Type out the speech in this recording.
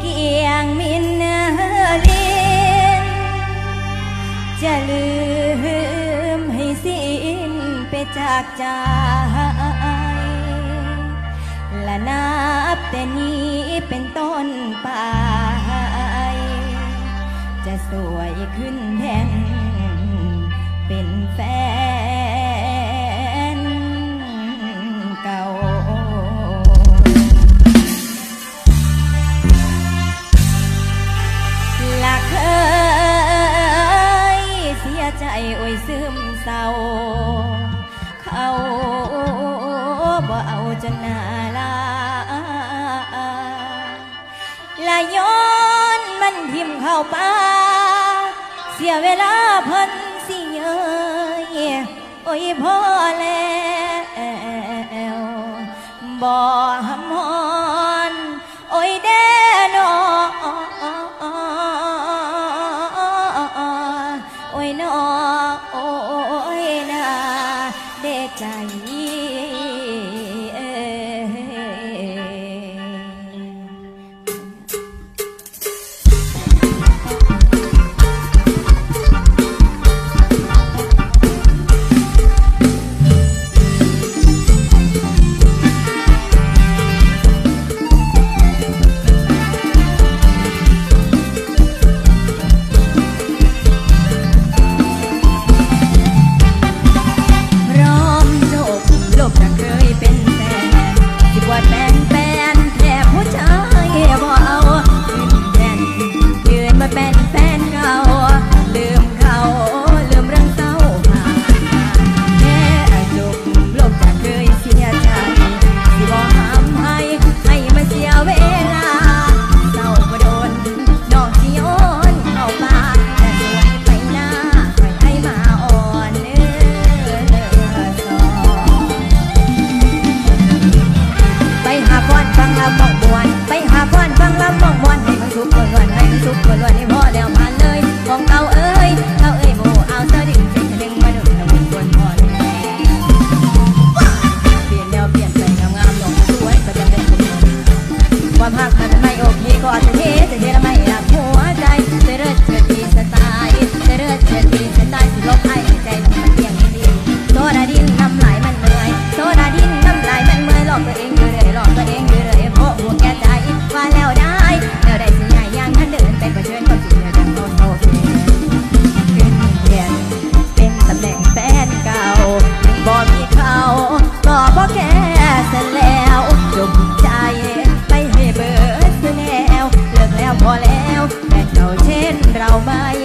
เกียงมินเลียนจะลืมให้สิ้นไปจากใจและนับแต่นี้เป็นต้นไป จะสวยขึ้นแทนเป็นแฟน ซึมเศร้า เขาบ่เอาจนนาลาละย้อนมันทิมเข้าปาเสียเวลาเพิ่นสิเยยโอ้ยพ่อแล้วบ่หำหอ 在。Vuelvo. เอาไหม